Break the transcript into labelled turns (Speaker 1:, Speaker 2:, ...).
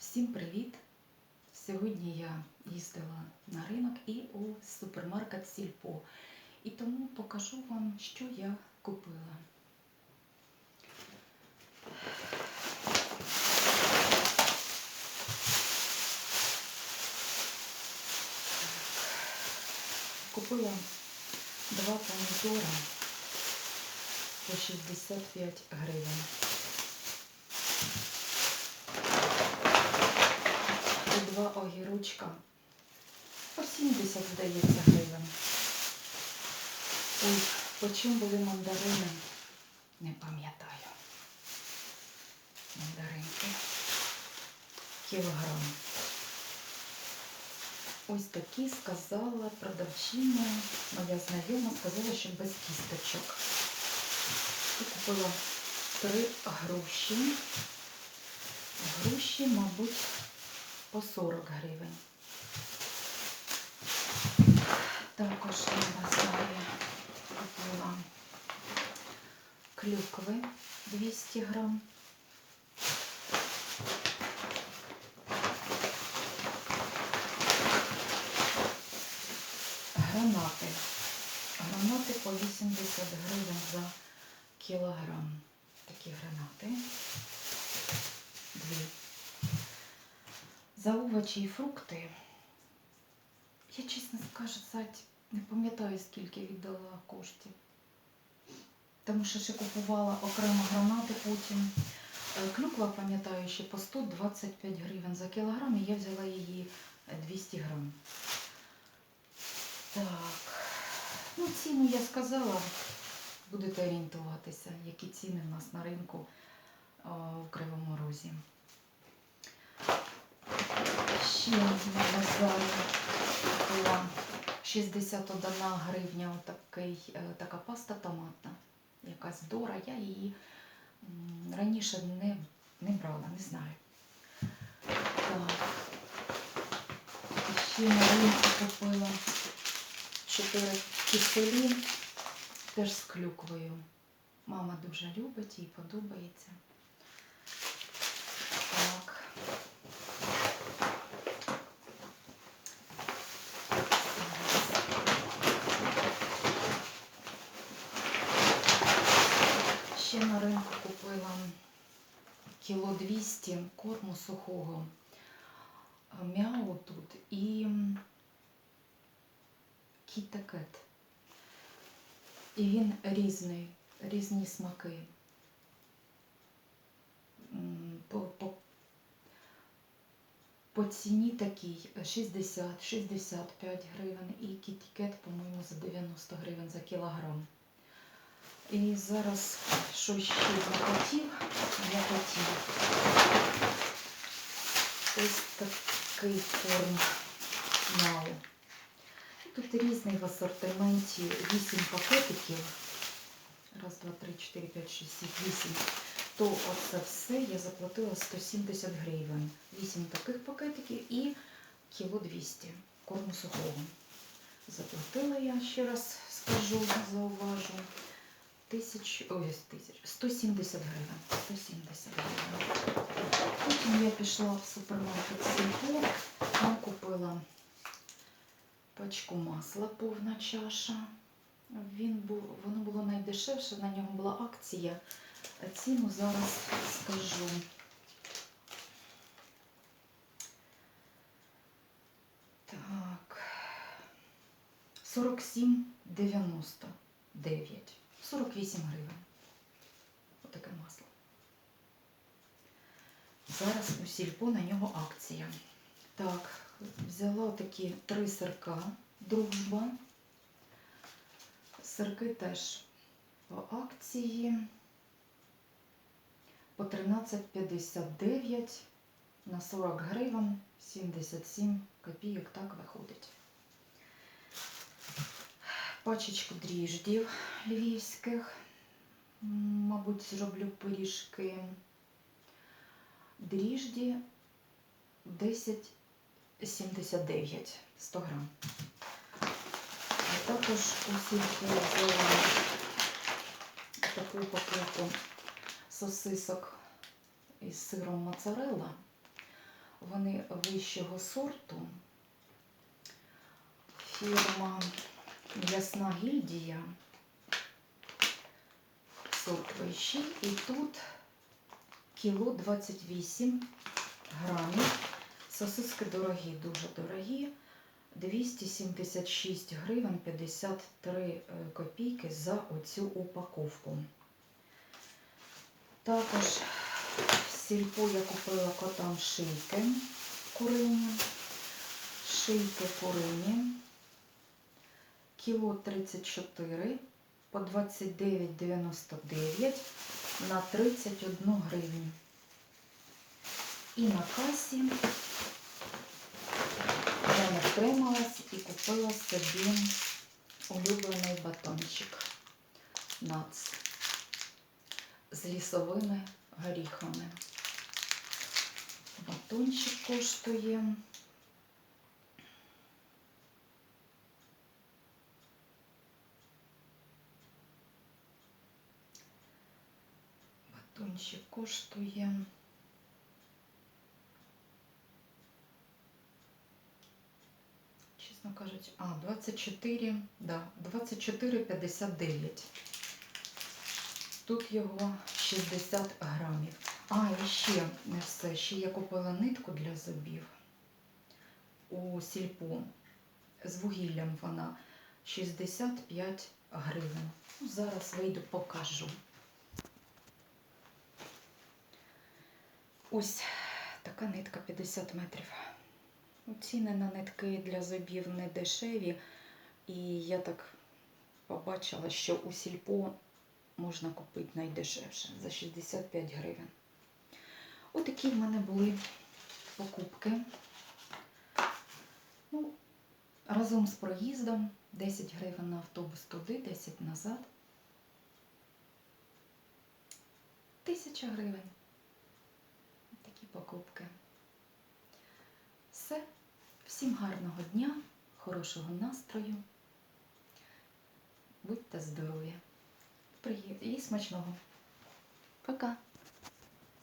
Speaker 1: Всім привіт! Сьогодні я їздила на ринок і у супермаркет Сільпо. І тому покажу вам, що я купила. Купила два помідора по 65 гривень. І два по 70, здається, гривень. Ой, по чим були мандарини? Не пам'ятаю. Мандаринки. Кілограм. Ось такі сказала продавчиня, моя знайома, сказала, що без кісточок. І купила три груші. Груші, мабуть, по 40 гривень. Також я на купила клюкви 200 грам. Гранати. Гранати по 80 гривень за кілограм. Такі гранати. Дві. За овочі і фрукти. Я, чесно сказати, не пам'ятаю, скільки віддала коштів. Тому що ще купувала окремо гранати потім. Е, Клюква, пам'ятаю, ще по 125 гривень за кілограм, і я взяла її е, 200 грам. Так. Ну, ціну я сказала. Будете орієнтуватися, які ціни в нас на ринку а, в Кривому Розі. Ще на купила 61 гривня отакий, е, така паста томатна. Якась дора. Я її раніше не, не брала, не знаю. Так. Ще на ринку купила 4 киселі, теж з клюквою. Мама дуже любить, їй подобається. Так. Ще на ринку купила кіло 200 корму сухого е, м'яу тут і кітакет. І він різний, різні смаки. По, по, по ціні такій 60-65 гривень і кітікет, по-моєму, за 90 гривень за кілограм. І зараз що ще захотів, я хотів. Ось такий корм мау. Тут різний в асортименті 8 пакетиків. Раз, два, три, чотири, п'ять, шість, сім, вісім. То оце все я заплатила 170 гривень. 8 таких пакетиків і кіло 200 корму сухого. Заплатила я, ще раз скажу, зауважу. Тисяч, ой, тисяч, 170 гривень. 170 гривень. Потім я пішла в супермаркет Сільпо, там купила пачку масла, повна чаша. Він був, воно було найдешевше, на нього була акція. Ціну зараз скажу. Так. 47,99. 48 гривень. Отаке масло. Зараз у сільпо на нього акція. Так, взяла такі три сирка, дружба. Сирки теж по акції по 13,59 на 40 гривень 77 копійок так виходить. Пачечку дріждів львівських. Мабуть, зроблю пиріжки. Дріжді 10,79 100 грам. А також у сільпо взяла таку упаковку сосисок із сиром моцарелла. вони вищого сорту. Фірма Ясна гільдія. Сорт вищий. І тут кіло 28 грамів. Сосиски дорогі, дуже дорогі. 276 гривень 53 е, копійки за оцю упаковку. Також в сільпо я купила котам шийки курині. Шийки курині. Кіло 34 по 29,99 на 31 гривню. І на касі я не втрималась і купила собі улюблений батончик нац з лісовими горіхами. Батончик коштує. Батончик коштує. Чесно кажучи, а, 24, да, 24,59. Тут його 60 грамів. А, і ще не все. Ще я купила нитку для зубів у сільпо. З вугіллям вона 65 гривень. Ну, зараз вийду, покажу. Ось така нитка 50 метрів. Ціни на нитки для зубів не дешеві. І я так побачила, що у сільпо можна купити найдешевше за 65 гривень. Отакі в мене були покупки. Ну, разом з проїздом 10 гривень на автобус туди, 10 назад. Тисяча гривень. Покупки. Все. Всім гарного дня, хорошого настрою. Будьте здорові. І смачного. Пока.